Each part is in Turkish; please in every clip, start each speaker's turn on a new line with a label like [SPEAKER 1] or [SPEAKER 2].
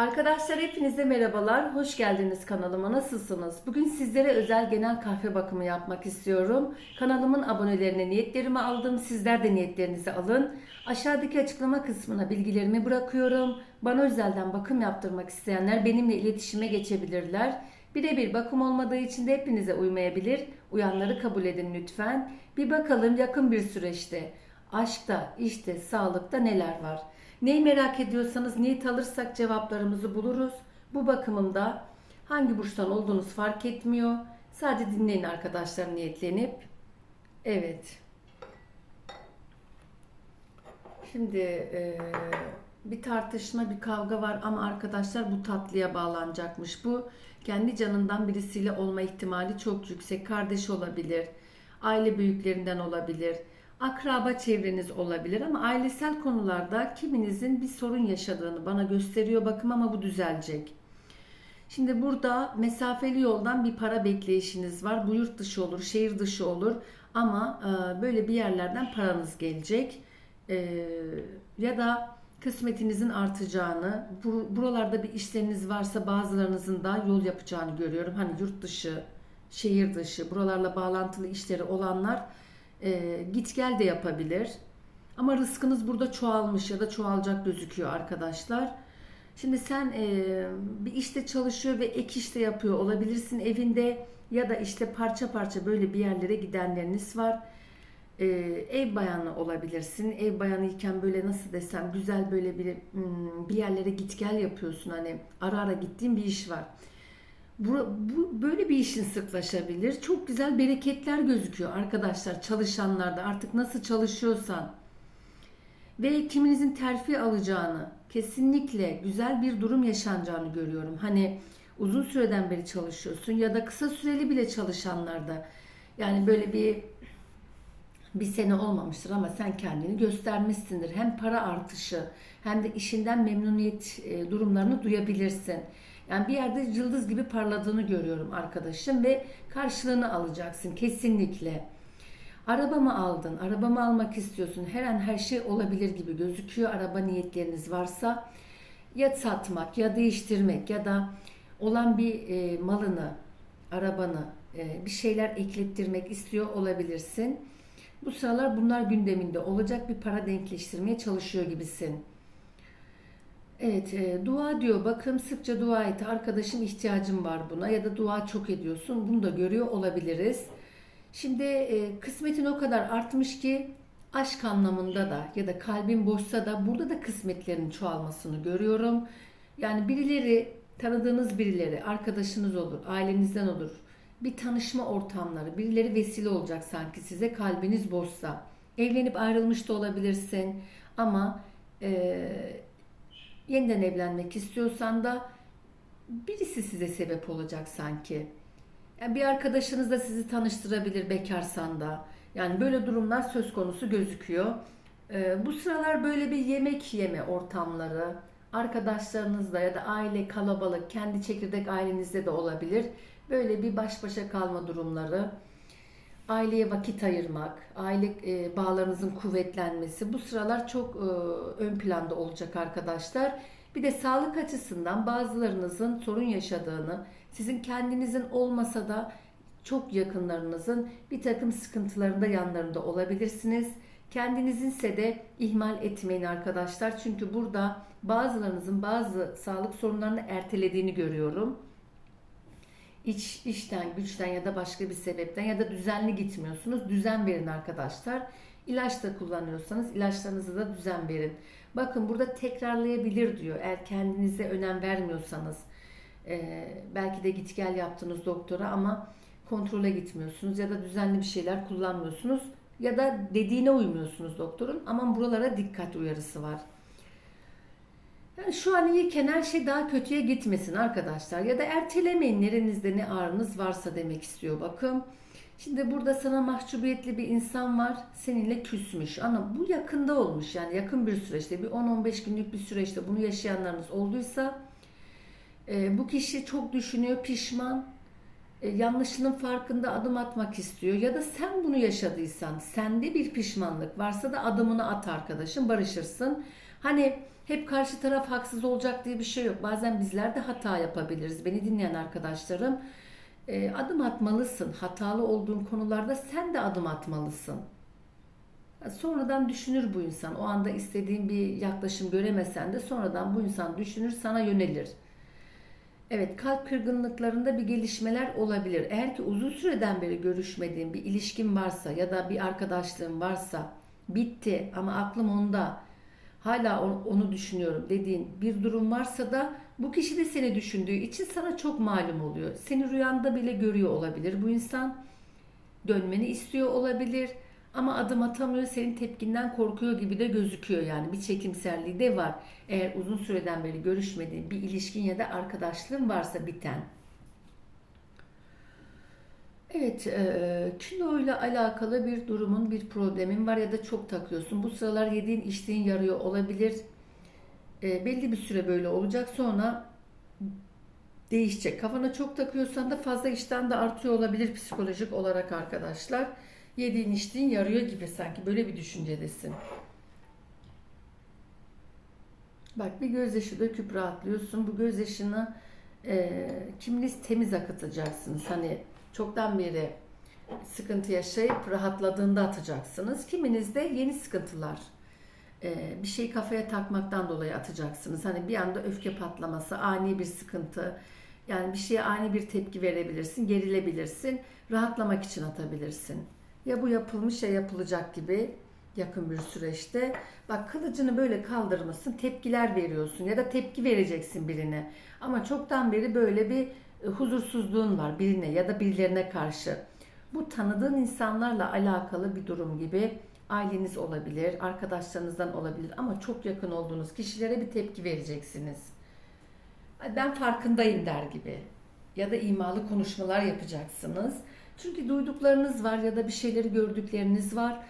[SPEAKER 1] Arkadaşlar hepinize merhabalar. Hoş geldiniz kanalıma. Nasılsınız? Bugün sizlere özel genel kahve bakımı yapmak istiyorum. Kanalımın abonelerine niyetlerimi aldım. Sizler de niyetlerinizi alın. Aşağıdaki açıklama kısmına bilgilerimi bırakıyorum. Bana özelden bakım yaptırmak isteyenler benimle iletişime geçebilirler. Birebir bakım olmadığı için de hepinize uymayabilir. Uyanları kabul edin lütfen. Bir bakalım yakın bir süreçte aşkta, işte, sağlıkta neler var? Neyi merak ediyorsanız niyet alırsak cevaplarımızı buluruz. Bu bakımımda hangi burçtan olduğunuz fark etmiyor. Sadece dinleyin arkadaşlar niyetlenip. Evet. Şimdi e, bir tartışma, bir kavga var ama arkadaşlar bu tatlıya bağlanacakmış. Bu kendi canından birisiyle olma ihtimali çok yüksek. Kardeş olabilir, aile büyüklerinden olabilir, akraba çevreniz olabilir ama ailesel konularda kiminizin bir sorun yaşadığını bana gösteriyor bakım ama bu düzelecek. Şimdi burada mesafeli yoldan bir para bekleyişiniz var. Bu yurt dışı olur, şehir dışı olur ama e, böyle bir yerlerden paranız gelecek. E, ya da kısmetinizin artacağını, bu- buralarda bir işleriniz varsa bazılarınızın da yol yapacağını görüyorum. Hani yurt dışı, şehir dışı, buralarla bağlantılı işleri olanlar e, git gel de yapabilir. Ama rızkınız burada çoğalmış ya da çoğalacak gözüküyor arkadaşlar. Şimdi sen e, bir işte çalışıyor ve ek işte yapıyor olabilirsin evinde ya da işte parça parça böyle bir yerlere gidenleriniz var. E, ev bayanı olabilirsin. Ev bayanıyken böyle nasıl desem güzel böyle bir hmm, bir yerlere git gel yapıyorsun. Hani ara ara gittiğin bir iş var. Bu, bu böyle bir işin sıklaşabilir. Çok güzel bereketler gözüküyor arkadaşlar çalışanlarda. Artık nasıl çalışıyorsan ve kiminizin terfi alacağını, kesinlikle güzel bir durum yaşanacağını görüyorum. Hani uzun süreden beri çalışıyorsun ya da kısa süreli bile çalışanlarda yani böyle bir bir sene olmamıştır ama sen kendini göstermişsindir. Hem para artışı hem de işinden memnuniyet e, durumlarını duyabilirsin. Yani bir yerde yıldız gibi parladığını görüyorum arkadaşım ve karşılığını alacaksın kesinlikle. Araba mı aldın? Araba mı almak istiyorsun? Her an her şey olabilir gibi gözüküyor. Araba niyetleriniz varsa ya satmak ya değiştirmek ya da olan bir e, malını, arabanı e, bir şeyler eklettirmek istiyor olabilirsin. Bu sıralar bunlar gündeminde olacak bir para denkleştirmeye çalışıyor gibisin. Evet, e, dua diyor. Bakın sıkça dua et. Arkadaşım ihtiyacım var buna ya da dua çok ediyorsun. Bunu da görüyor olabiliriz. Şimdi e, kısmetin o kadar artmış ki aşk anlamında da ya da kalbin boşsa da burada da kısmetlerin çoğalmasını görüyorum. Yani birileri tanıdığınız birileri, arkadaşınız olur, ailenizden olur. Bir tanışma ortamları, birileri vesile olacak sanki size kalbiniz boşsa. Evlenip ayrılmış da olabilirsin ama e, yeniden evlenmek istiyorsan da birisi size sebep olacak sanki. Yani bir arkadaşınız da sizi tanıştırabilir bekarsan da. Yani böyle durumlar söz konusu gözüküyor. Ee, bu sıralar böyle bir yemek yeme ortamları, arkadaşlarınızla ya da aile kalabalık, kendi çekirdek ailenizde de olabilir. Böyle bir baş başa kalma durumları, aileye vakit ayırmak, aile e, bağlarınızın kuvvetlenmesi bu sıralar çok e, ön planda olacak arkadaşlar. Bir de sağlık açısından bazılarınızın sorun yaşadığını, sizin kendinizin olmasa da çok yakınlarınızın bir takım sıkıntılarında yanlarında olabilirsiniz. Kendinizinse de ihmal etmeyin arkadaşlar. Çünkü burada bazılarınızın bazı sağlık sorunlarını ertelediğini görüyorum. İç, işten, güçten ya da başka bir sebepten ya da düzenli gitmiyorsunuz. Düzen verin arkadaşlar. İlaç da kullanıyorsanız ilaçlarınızı da düzen verin. Bakın burada tekrarlayabilir diyor. Eğer kendinize önem vermiyorsanız. Ee, belki de git gel yaptınız doktora ama kontrole gitmiyorsunuz ya da düzenli bir şeyler kullanmıyorsunuz ya da dediğine uymuyorsunuz doktorun. Aman buralara dikkat uyarısı var. Şu an iyiyken her şey daha kötüye gitmesin arkadaşlar. Ya da ertelemeyin nerenizde ne ağrınız varsa demek istiyor bakım. Şimdi burada sana mahcubiyetli bir insan var. Seninle küsmüş. Ama bu yakında olmuş. Yani yakın bir süreçte bir 10-15 günlük bir süreçte bunu yaşayanlarınız olduysa e, bu kişi çok düşünüyor, pişman. E, yanlışının farkında adım atmak istiyor. Ya da sen bunu yaşadıysan, sende bir pişmanlık varsa da adımını at arkadaşım, barışırsın. Hani hep karşı taraf haksız olacak diye bir şey yok. Bazen bizler de hata yapabiliriz. Beni dinleyen arkadaşlarım e, adım atmalısın. Hatalı olduğun konularda sen de adım atmalısın. Sonradan düşünür bu insan. O anda istediğin bir yaklaşım göremesen de sonradan bu insan düşünür sana yönelir. Evet kalp kırgınlıklarında bir gelişmeler olabilir. Eğer ki uzun süreden beri görüşmediğin bir ilişkin varsa ya da bir arkadaşlığın varsa bitti ama aklım onda hala onu düşünüyorum dediğin bir durum varsa da bu kişi de seni düşündüğü için sana çok malum oluyor. Seni rüyanda bile görüyor olabilir bu insan. Dönmeni istiyor olabilir ama adım atamıyor, senin tepkinden korkuyor gibi de gözüküyor yani. Bir çekimserliği de var. Eğer uzun süreden beri görüşmediğin bir ilişkin ya da arkadaşlığın varsa biten. Evet, e, kilo alakalı bir durumun, bir problemin var ya da çok takıyorsun. Bu sıralar yediğin, içtiğin yarıyor olabilir. E, belli bir süre böyle olacak. Sonra değişecek. Kafana çok takıyorsan da fazla işten de artıyor olabilir psikolojik olarak arkadaşlar yediğin içtiğin yarıyor gibi sanki böyle bir düşüncedesin. Bak bir gözyaşı döküp rahatlıyorsun. Bu gözyaşını e, kiminiz temiz akıtacaksınız. Hani çoktan beri sıkıntı yaşayıp rahatladığında atacaksınız. Kiminiz de yeni sıkıntılar e, bir şey kafaya takmaktan dolayı atacaksınız. Hani bir anda öfke patlaması, ani bir sıkıntı, yani bir şeye ani bir tepki verebilirsin, gerilebilirsin, rahatlamak için atabilirsin. Ya bu yapılmış ya yapılacak gibi yakın bir süreçte. Bak kılıcını böyle kaldırmışsın, tepkiler veriyorsun ya da tepki vereceksin birine. Ama çoktan beri böyle bir huzursuzluğun var birine ya da birilerine karşı. Bu tanıdığın insanlarla alakalı bir durum gibi aileniz olabilir, arkadaşlarınızdan olabilir ama çok yakın olduğunuz kişilere bir tepki vereceksiniz. Ben farkındayım der gibi ya da imalı konuşmalar yapacaksınız. Çünkü duyduklarınız var ya da bir şeyleri gördükleriniz var.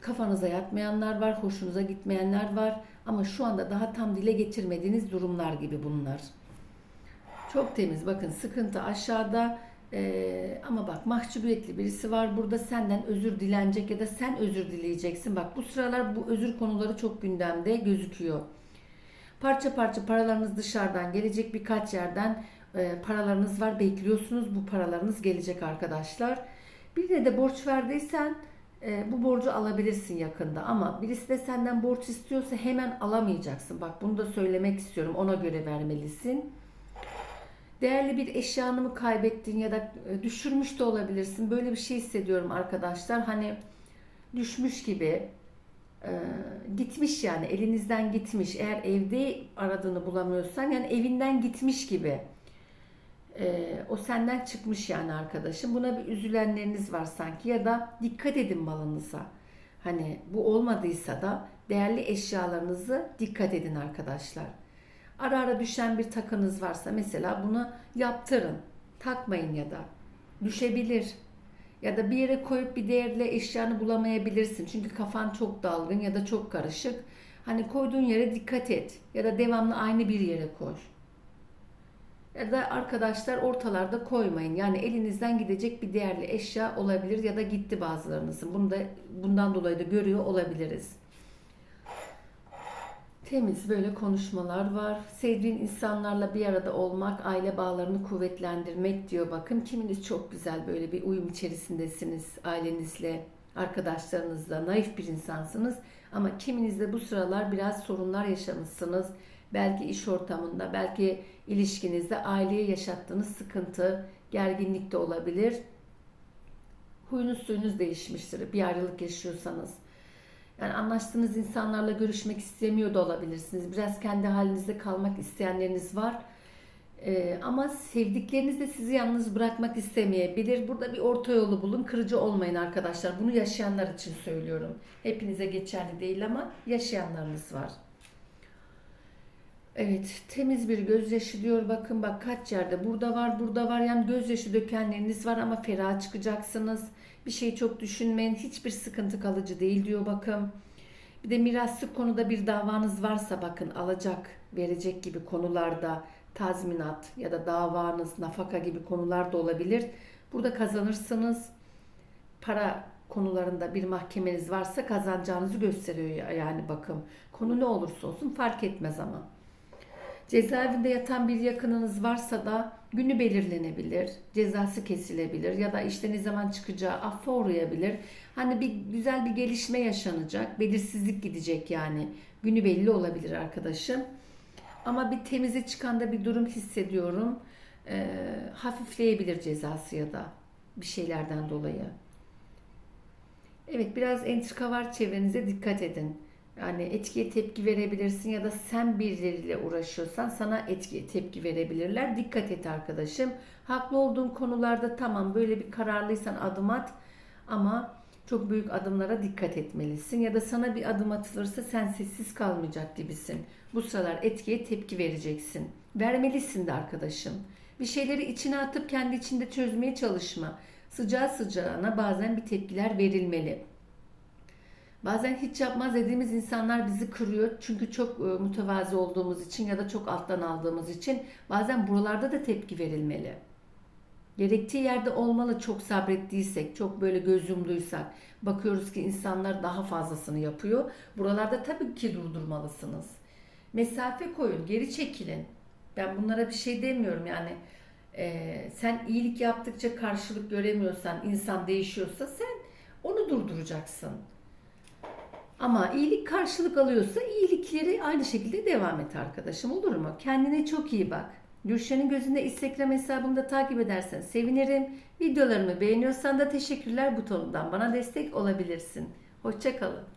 [SPEAKER 1] Kafanıza yatmayanlar var, hoşunuza gitmeyenler var. Ama şu anda daha tam dile getirmediğiniz durumlar gibi bunlar. Çok temiz. Bakın sıkıntı aşağıda. Ee, ama bak mahcubiyetli birisi var burada senden özür dilenecek ya da sen özür dileyeceksin. Bak bu sıralar bu özür konuları çok gündemde gözüküyor. Parça parça paralarınız dışarıdan gelecek birkaç yerden e, paralarınız var bekliyorsunuz bu paralarınız gelecek arkadaşlar. Birine de borç verdiysen e, bu borcu alabilirsin yakında ama birisi de senden borç istiyorsa hemen alamayacaksın. Bak bunu da söylemek istiyorum ona göre vermelisin. Değerli bir eşyanı mı kaybettin ya da e, düşürmüş de olabilirsin. Böyle bir şey hissediyorum arkadaşlar. Hani düşmüş gibi e, gitmiş yani elinizden gitmiş. Eğer evde aradığını bulamıyorsan yani evinden gitmiş gibi. E, o senden çıkmış yani arkadaşım. Buna bir üzülenleriniz var sanki ya da dikkat edin malınıza. Hani bu olmadıysa da değerli eşyalarınızı dikkat edin arkadaşlar. Ara ara düşen bir takınız varsa mesela bunu yaptırın. Takmayın ya da. Düşebilir. Ya da bir yere koyup bir değerli eşyanı bulamayabilirsin. Çünkü kafan çok dalgın ya da çok karışık. Hani koyduğun yere dikkat et. Ya da devamlı aynı bir yere koy ya da arkadaşlar ortalarda koymayın. Yani elinizden gidecek bir değerli eşya olabilir ya da gitti bazılarınızın. Bunu da bundan dolayı da görüyor olabiliriz. Temiz böyle konuşmalar var. Sevdiğin insanlarla bir arada olmak, aile bağlarını kuvvetlendirmek diyor bakın. Kiminiz çok güzel böyle bir uyum içerisindesiniz ailenizle, arkadaşlarınızla, naif bir insansınız. Ama kiminiz de bu sıralar biraz sorunlar yaşamışsınız belki iş ortamında, belki ilişkinizde aileye yaşattığınız sıkıntı, gerginlik de olabilir. Huyunuz suyunuz değişmiştir bir ayrılık yaşıyorsanız. Yani anlaştığınız insanlarla görüşmek istemiyor da olabilirsiniz. Biraz kendi halinizde kalmak isteyenleriniz var. Ee, ama sevdikleriniz de sizi yalnız bırakmak istemeyebilir. Burada bir orta yolu bulun. Kırıcı olmayın arkadaşlar. Bunu yaşayanlar için söylüyorum. Hepinize geçerli değil ama yaşayanlarınız var. Evet, temiz bir gözyaşı diyor. Bakın bak kaç yerde burada var, burada var. Yani gözyaşı dökenleriniz var ama ferah çıkacaksınız. Bir şey çok düşünmeyin. Hiçbir sıkıntı kalıcı değil diyor bakın. Bir de miraslık konuda bir davanız varsa bakın alacak, verecek gibi konularda tazminat ya da davanız, nafaka gibi konular da olabilir. Burada kazanırsınız. Para konularında bir mahkemeniz varsa kazanacağınızı gösteriyor ya- yani bakım. Konu ne olursa olsun fark etmez ama. Cezaevinde yatan bir yakınınız varsa da günü belirlenebilir, cezası kesilebilir ya da işte ne zaman çıkacağı affa uğrayabilir. Hani bir güzel bir gelişme yaşanacak, belirsizlik gidecek yani. Günü belli olabilir arkadaşım. Ama bir temize çıkanda bir durum hissediyorum. Ee, hafifleyebilir cezası ya da bir şeylerden dolayı. Evet biraz entrika var çevrenize dikkat edin. Yani etkiye tepki verebilirsin ya da sen birileriyle uğraşıyorsan sana etkiye tepki verebilirler. Dikkat et arkadaşım. Haklı olduğun konularda tamam böyle bir kararlıysan adım at ama çok büyük adımlara dikkat etmelisin. Ya da sana bir adım atılırsa sen sessiz kalmayacak gibisin. Bu sıralar etkiye tepki vereceksin. Vermelisin de arkadaşım. Bir şeyleri içine atıp kendi içinde çözmeye çalışma. Sıcağı sıcağına bazen bir tepkiler verilmeli. Bazen hiç yapmaz dediğimiz insanlar bizi kırıyor. Çünkü çok e, mütevazi olduğumuz için ya da çok alttan aldığımız için bazen buralarda da tepki verilmeli. Gerektiği yerde olmalı çok sabrettiysek, çok böyle göz yumduysak. Bakıyoruz ki insanlar daha fazlasını yapıyor. Buralarda tabii ki durdurmalısınız. Mesafe koyun, geri çekilin. Ben bunlara bir şey demiyorum yani. e, sen iyilik yaptıkça karşılık göremiyorsan, insan değişiyorsa sen onu durduracaksın. Ama iyilik karşılık alıyorsa iyilikleri aynı şekilde devam et arkadaşım olur mu? Kendine çok iyi bak. Gülşen'in gözünde Instagram hesabımda takip edersen sevinirim. Videolarımı beğeniyorsan da teşekkürler butonundan bana destek olabilirsin. Hoşçakalın.